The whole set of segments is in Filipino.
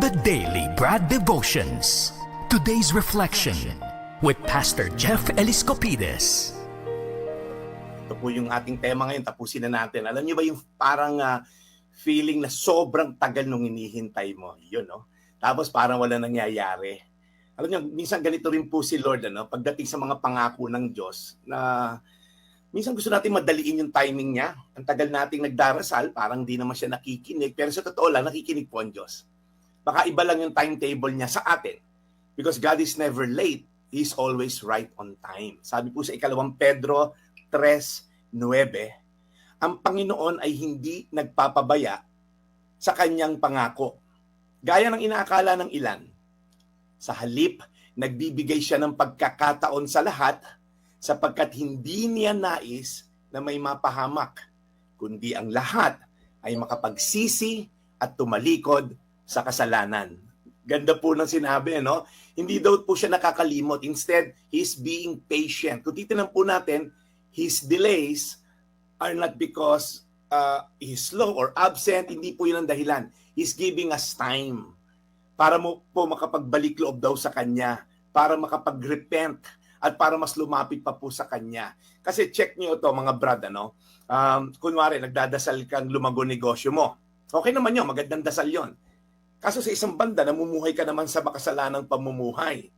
The Daily Brad Devotions. Today's reflection with Pastor Jeff Eliscopides. Ito po yung ating tema ngayon, tapusin na natin. Alam niyo ba yung parang ah, feeling na sobrang tagal nung hinihintay mo? Yun, no? Tapos parang wala nangyayari. Alam niyo, minsan ganito rin po si Lord, ano? Pagdating sa mga pangako ng Diyos, na minsan gusto natin madaliin yung timing niya. Ang tagal nating nagdarasal, parang di naman siya nakikinig. Pero sa totoo lang, nakikinig po ang Diyos. Baka iba lang yung timetable niya sa atin. Because God is never late. He is always right on time. Sabi po sa ikalawang Pedro 3.9, ang Panginoon ay hindi nagpapabaya sa kanyang pangako. Gaya ng inaakala ng ilan. Sa halip, nagbibigay siya ng pagkakataon sa lahat sapagkat hindi niya nais na may mapahamak, kundi ang lahat ay makapagsisi at tumalikod sa kasalanan. Ganda po ng sinabi, no? Hindi daw po siya nakakalimot. Instead, he's being patient. Kung titignan po natin, his delays are not because uh, he's slow or absent. Hindi po yun ang dahilan. He's giving us time para mo po makapagbalik loob daw sa kanya, para makapag-repent at para mas lumapit pa po sa kanya. Kasi check niyo to mga brad, ano? Um, kunwari, nagdadasal kang lumago negosyo mo. Okay naman yun, magandang dasal yon. Kaso sa isang banda, namumuhay ka naman sa makasalanang pamumuhay.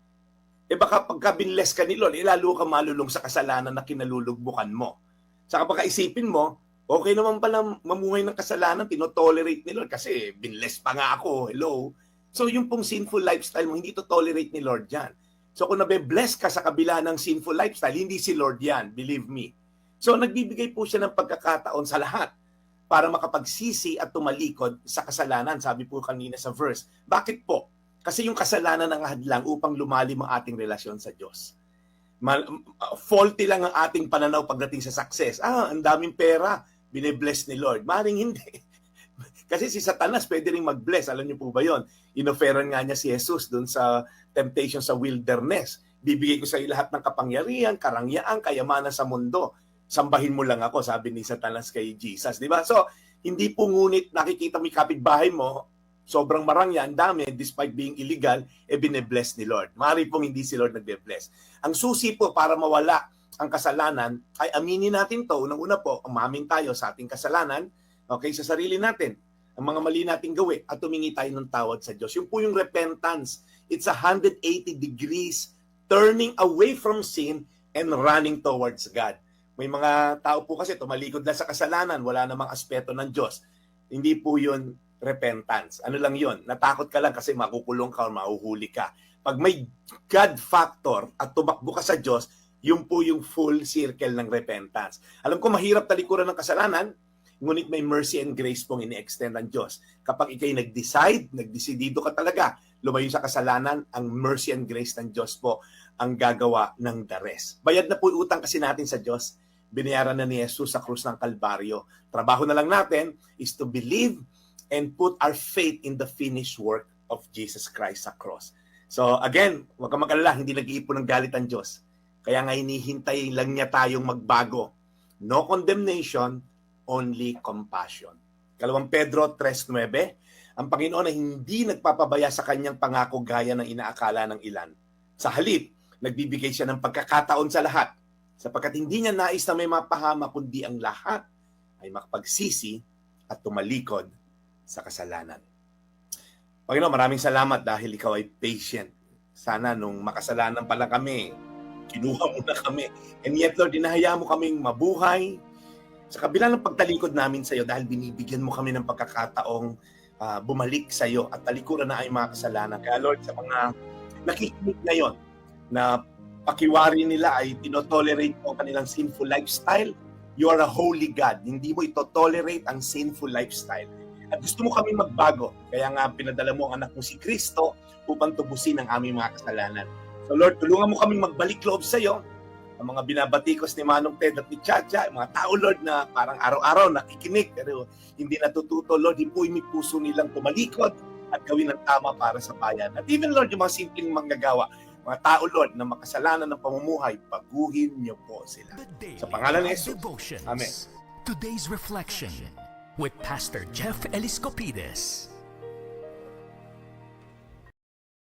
E baka pagka binless ka ni Lord, ilalo ka malulong sa kasalanan na kinalulugbukan mo. Saka baka isipin mo, okay naman pala mamuhay ng kasalanan, tinotolerate ni Lord kasi binless pa nga ako, hello. So yung pong sinful lifestyle mo, hindi to tolerate ni Lord yan. So kung nabe-bless ka sa kabila ng sinful lifestyle, hindi si Lord yan, believe me. So nagbibigay po siya ng pagkakataon sa lahat para makapagsisi at tumalikod sa kasalanan, sabi po kanina sa verse. Bakit po? Kasi yung kasalanan ang hadlang upang lumalim ang ating relasyon sa Diyos. Mal- faulty lang ang ating pananaw pagdating sa success. Ah, ang daming pera, bine-bless ni Lord. Maring hindi. Kasi si Satanas pwede rin mag-bless. Alam niyo po ba yon? Inoferan nga niya si Jesus doon sa temptation sa wilderness. Bibigay ko sa iyo lahat ng kapangyarihan, karangyaan, kayamanan sa mundo. Sambahin mo lang ako, sabi ni Satanas kay Jesus. Di ba? So, hindi po ngunit nakikita mo yung kapitbahay mo, sobrang marangya, ang dami, despite being illegal, e bine-bless ni Lord. Mari pong hindi si Lord nagbe-bless. Ang susi po para mawala ang kasalanan, ay aminin natin to. Unang-una po, umamin tayo sa ating kasalanan, okay, sa sarili natin, ang mga mali nating gawi, at tumingi tayo ng tawad sa Diyos. Yung po yung repentance. It's 180 degrees turning away from sin and running towards God. May mga tao po kasi tumalikod lang sa kasalanan, wala namang aspeto ng Diyos. Hindi po yun repentance. Ano lang yun? Natakot ka lang kasi makukulong ka o mahuhuli ka. Pag may God factor at tumakbo ka sa Diyos, yun po yung full circle ng repentance. Alam ko mahirap talikuran ng kasalanan, ngunit may mercy and grace pong ini-extend ng Diyos. Kapag ikay nag-decide, nagdesidido ka talaga, lumayo sa kasalanan, ang mercy and grace ng Diyos po ang gagawa ng the rest. Bayad na po utang kasi natin sa Diyos. Binayaran na ni Jesus sa krus ng Kalbaryo. Trabaho na lang natin is to believe and put our faith in the finished work of Jesus Christ sa cross. So again, huwag kang mag-alala, hindi nag-iipon ng galit ang Diyos. Kaya nga hinihintay lang niya tayong magbago. No condemnation, only compassion. Kalawang Pedro 3.9, ang Panginoon ay hindi nagpapabaya sa kanyang pangako gaya ng inaakala ng ilan. Sa halip, nagbibigay siya ng pagkakataon sa lahat sapagkat hindi niya nais na may mapahama kundi ang lahat ay makapagsisi at tumalikod sa kasalanan. Panginoon, maraming salamat dahil ikaw ay patient. Sana nung makasalanan pa lang kami, kinuha mo na kami. And yet, Lord, dinahaya mo kaming mabuhay sa kabila ng pagtalikod namin sa iyo dahil binibigyan mo kami ng pagkakataong ah, bumalik sa iyo at talikuran na ay mga kasalanan. Kaya Lord, sa mga nakikinig ngayon na pakiwari nila ay tinotolerate mo ang kanilang sinful lifestyle, you are a holy God. Hindi mo ito-tolerate ang sinful lifestyle. At gusto mo kami magbago. Kaya nga pinadala mo ang anak mo si Kristo upang tubusin ang aming mga kasalanan. So Lord, tulungan mo kaming magbalik loob sa iyo. Ang mga binabatikos ni Manong Ted at ni Chacha, mga tao Lord na parang araw-araw nakikinig pero hindi natututo Lord, hipuin mi puso nilang tumalikod at gawin ang tama para sa bayan. At even Lord, yung mga simpleng manggagawa, mga tao Lord na makasalanan ng pamumuhay, baguhin niyo po sila. Sa pangalan ni Jesus. Amen. Today's reflection with Pastor Jeff Eliscopides.